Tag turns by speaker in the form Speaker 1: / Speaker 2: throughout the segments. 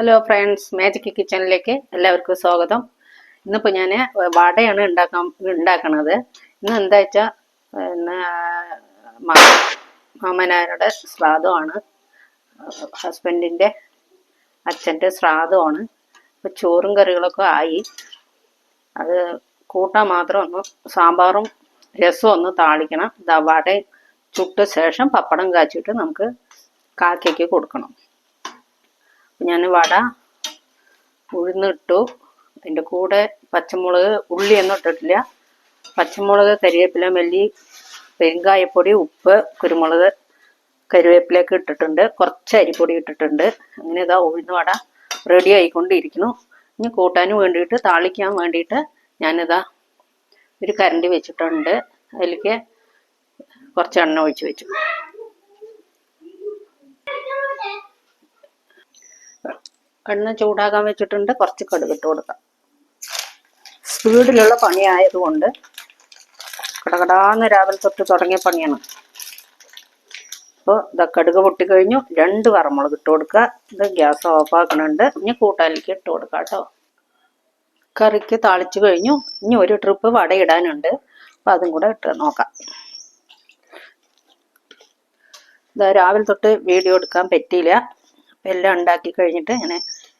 Speaker 1: Hello friends magic കിച്ചണിലേക്ക് എല്ലാവർക്കും സ്വാഗതം. ഇന്നിപ്പോൾ ഞാൻ വടയാണ് ഉണ്ടാക്കാൻ ഉണ്ടാക്കണത്. ഇന്ന് എന്താ വെച്ചാൽ ഇന്ന് മാമനാരുടെ ശ്രാദ്ധമാണ്. ഹസ്ബൻഡിന്റെ അച്ഛന്റെ ശ്രാദ്ധമാണ്. അപ്പോൾ ചോറും കറികളൊക്കെ ആയി. അത് കൂട്ടാൻ മാത്രം ഒന്ന് സാമ്പാറും രസവും ഒന്ന് താളിക്കണം. ഇതാ വട ചുട്ട ശേഷം പപ്പടം കാച്ചിട്ട് നമുക്ക് കാക്കയ്ക്ക് കൊടുക്കണം. ഞാൻ വട ഉഴുന്നിട്ടു. അതിന്റെ കൂടെ പച്ചമുളക് ഉള്ളിയൊന്നും ഇട്ടിട്ടില്ല. പച്ചമുളക് കരിവേപ്പില മല്ലി പെരുങ്കായപ്പൊടി ഉപ്പ് കുരുമുളക് കരുവേപ്പിലയൊക്കെ ഇട്ടിട്ടുണ്ട്. കുറച്ച് അരിപ്പൊടി ഇട്ടിട്ടുണ്ട്. അങ്ങനെ ഇതാ ഉഴുന്ന് വട റെഡി ആയിക്കൊണ്ടിരിക്കുന്നു. ഇനി കൂട്ടാൻ വേണ്ടിയിട്ട് താളിക്കാൻ വേണ്ടിയിട്ട് ഞാനിതാ ഒരു കരണ്ടി വെച്ചിട്ടുണ്ട്. അതിലേക്ക് കുറച്ച് എണ്ണ ഒഴിച്ച് വെച്ചു. എണ്ണ ചൂടാകാൻ വെച്ചിട്ടുണ്ട്. കുറച്ച് കടുക് ഇട്ട് കൊടുക്കാം. സ്പീഡിലുള്ള പണിയായതുകൊണ്ട് കടകടാന്ന് രാവിലെ തൊട്ട് തുടങ്ങിയ പണിയാണ്. അപ്പോൾ ഇതാ കടുക് പൊട്ടിക്കഴിഞ്ഞു രണ്ട് വറമുളക് ഇട്ട് കൊടുക്കുക. ഇത് ഗ്യാസ് ഓഫ് ആക്കണുണ്ട്. ഇനി കൂട്ടാലിക്ക് ഇട്ട് കൊടുക്കാം കേട്ടോ. കറിക്ക് താളിച്ചു കഴിഞ്ഞു. ഇനി ഒരു ട്രിപ്പ് വടയിടാനുണ്ട്. അപ്പം അതും കൂടെ ഇട്ട് നോക്കാം. ഇതാ രാവിലെ തൊട്ട് വീഡിയോ എടുക്കാൻ പറ്റിയില്ല. എല്ലാം ഉണ്ടാക്കി കഴിഞ്ഞിട്ട് ഇങ്ങനെ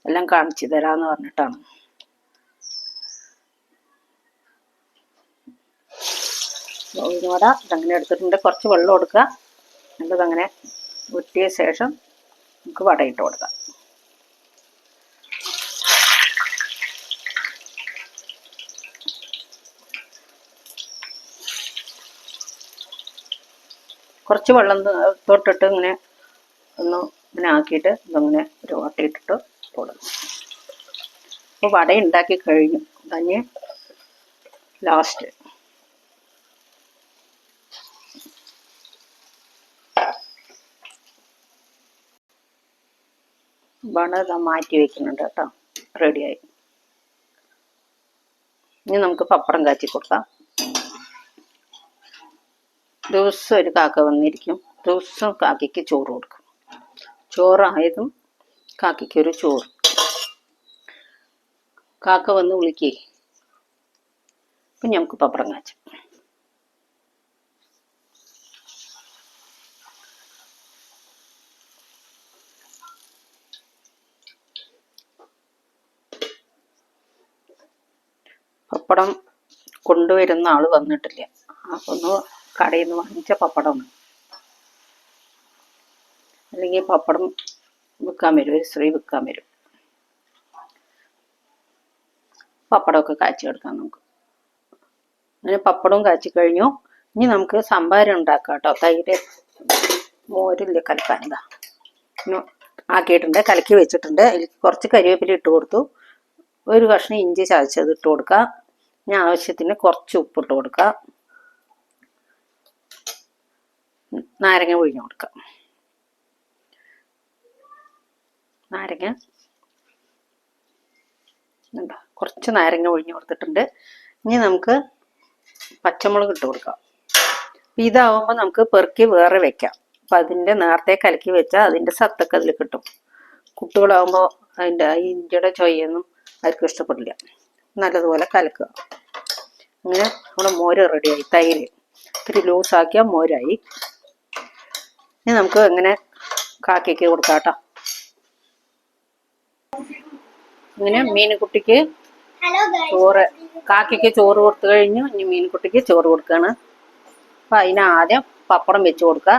Speaker 1: എല്ലാം കാണിച്ചു തരാന്ന് പറഞ്ഞിട്ടാണ്. വട ഇതങ്ങനെ എടുത്തിട്ടുണ്ട്. കുറച്ച് വെള്ളം കൊടുക്കുക. എന്നിട്ട് അങ്ങനെ ഉറ്റിയ ശേഷം നമുക്ക് വടയിട്ട് കൊടുക്കാം. കുറച്ച് വെള്ളം തൊട്ടിട്ട് ഇങ്ങനെ ഒന്ന് ഇങ്ങനെ ആക്കിയിട്ട് ഇതങ്ങനെ ഒരു വട്ടയിട്ടിട്ട് കൊടുക്കും അപ്പോൾ വട ഉണ്ടാക്കി കഴിഞ്ഞു തന്നെ ലാസ്റ്റ് വട മാറ്റി വെക്കുന്നുണ്ട് കേട്ടോ. റെഡിയായി ഇനി നമുക്ക് പപ്പടം കാച്ചി കൊടുക്കാം. ദിവസം ഒരു കാക്ക വന്നിരിക്കും. ദിവസം കാക്കയ്ക്ക് ചോറ് കൊടുക്കും. ചോറായതും കാക്കയ്ക്ക് ഒരു ചോറ്. കാക്ക വന്ന് വിളിക്കേ. അപ്പം നമുക്ക് പപ്പടം കാച്ചും പപ്പടം കൊണ്ടുവരുന്ന ആൾ വന്നിട്ടില്ല. അപ്പൊ ഒന്ന് കടയിൽ നിന്ന് വാങ്ങിച്ച പപ്പടം. അല്ലെങ്കിൽ പപ്പടം വിൽക്കാൻ വരും ഒരു സ്ത്രീ വിൽക്കാൻ വരും. പപ്പടമൊക്കെ കാച്ചി കൊടുക്കാം നമുക്ക്. അങ്ങനെ പപ്പടവും കാച്ചി കഴിഞ്ഞു. ഇനി നമുക്ക് സംഭാരം ഉണ്ടാക്കാം കേട്ടോ. തൈര് മോരില്ല കലക്കാൻ ഇതാ. ആക്കിയിട്ടുണ്ട് കലക്കി വെച്ചിട്ടുണ്ട്. കുറച്ച് കരിവേപ്പില ഇട്ട് കൊടുത്തു. ഒരു കഷ്ണം ഇഞ്ചി ചതച്ചത് ഇട്ട് കൊടുക്കാം. ഇനി ആവശ്യത്തിന് കുറച്ച് ഉപ്പിട്ട് കൊടുക്കാം. നാരങ്ങ പിഴിഞ്ഞ് കൊടുക്കാം. നാരങ്ങ. കുറച്ച് നാരങ്ങ ഒഴിഞ്ഞു കൊടുത്തിട്ടുണ്ട്. ഇനി നമുക്ക് പച്ചമുളക് ഇട്ട് കൊടുക്കാം. ഇതാവുമ്പോൾ നമുക്ക് പെറുക്കി വേറെ വെക്കാം. അപ്പം അതിന്റെ നേരത്തെ കലക്കി വെച്ചാൽ അതിന്റെ സത്തൊക്കെ അതിൽ കിട്ടും. കുട്ടികളാകുമ്പോൾ അതിന്റെ ഇഞ്ചിയുടെ ചൊയ്യൊന്നും അവർക്ക് ഇഷ്ടപ്പെടില്ല. നല്ലതുപോലെ കലക്കുക. അങ്ങനെ നമ്മുടെ മോര് റെഡിയായി. തൈര്. ഇത്തിരി ലൂസാക്കിയാൽ മോരായി. ഇനി നമുക്ക് എങ്ങനെ കാക്കയ്ക്ക് കൊടുക്കാം കേട്ടോ. ഇങ്ങനെ മീനുകുട്ടിക്ക് ചോറ് കാക്കയ്ക്ക് ചോറ് കൊടുത്തു കഴിഞ്ഞു. ഇനി മീൻകുട്ടിക്ക് ചോറ് കൊടുക്കുകയാണ് അപ്പം അതിന് ആദ്യം പപ്പടം വെച്ച് കൊടുക്കുക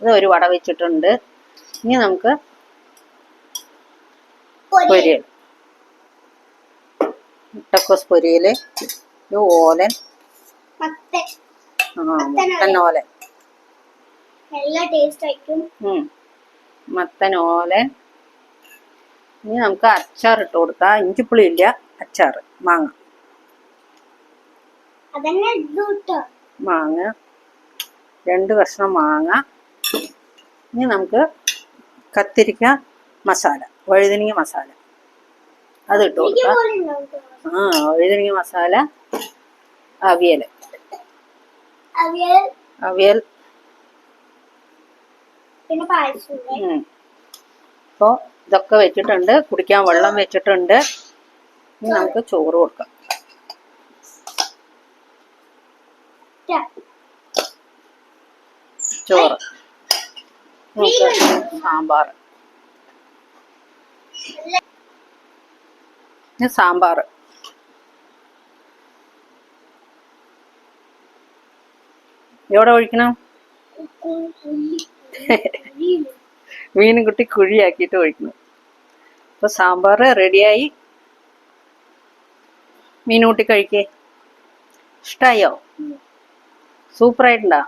Speaker 1: ഇത് ഒരു വട വെച്ചിട്ടുണ്ട്. ഇനി നമുക്ക് പൊരിയൽ മുട്ടക്കോസ് പൊരിയൽ ഓലൻ. ആ മത്തൻ ഓലൻ. മത്തൻ ഓലൻ. ഇനി നമുക്ക് അച്ചാർ ഇട്ട് കൊടുക്കാം. ഇഞ്ചിപ്പുളി ഇല്ല. അച്ചാർ മാങ്ങ. മാങ്ങ. രണ്ട് കഷ്ണം മാങ്ങ. ഇനി നമുക്ക് കത്തിരിക്ക മസാല വഴുതനങ്ങ മസാല. അത് ഇട്ട് കൊടുക്കാം. ആ വഴുതനങ്ങ മസാല അവിയൽ.
Speaker 2: അവിയൽ.
Speaker 1: അപ്പോൾ ഇതൊക്കെ വെച്ചിട്ടുണ്ട്. കുടിക്കാൻ വെള്ളം വെച്ചിട്ടുണ്ട്. ഇനി നമുക്ക് ചോറ് കൊടുക്കാം. ചോറ്. സാമ്പാർ സാമ്പാർ എവിടെ ഒഴിക്കണം? മീനും കുട്ടി കുഴിയാക്കിയിട്ട് ഒഴിക്കുന്നു. അപ്പൊ സാമ്പാർ റെഡിയായി. മീനൂട്ടി കഴിക്കേ. ഇഷ്ടായോ? സൂപ്പറായിട്ടുണ്ടോ?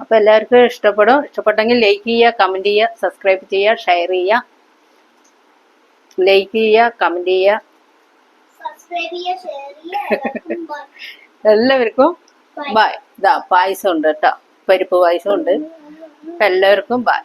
Speaker 1: അപ്പൊ എല്ലാവർക്കും ഇഷ്ടപ്പെടും. ഇഷ്ടപ്പെട്ടെങ്കിൽ ലൈക്ക് ചെയ്യുക കമന്റ് ചെയ്യുക സബ്സ്ക്രൈബ് ചെയ്യുക ഷെയർ ചെയ്യുക. ലൈക്ക് ചെയ്യുക കമന്റ് ചെയ്യുക. എല്ലാവർക്കും ബൈ. ഇതാ പായസം ഉണ്ട് കേട്ടോ. പരിപ്പ് പായസം ഉണ്ട് എല്ലാവർക്കും ബൈ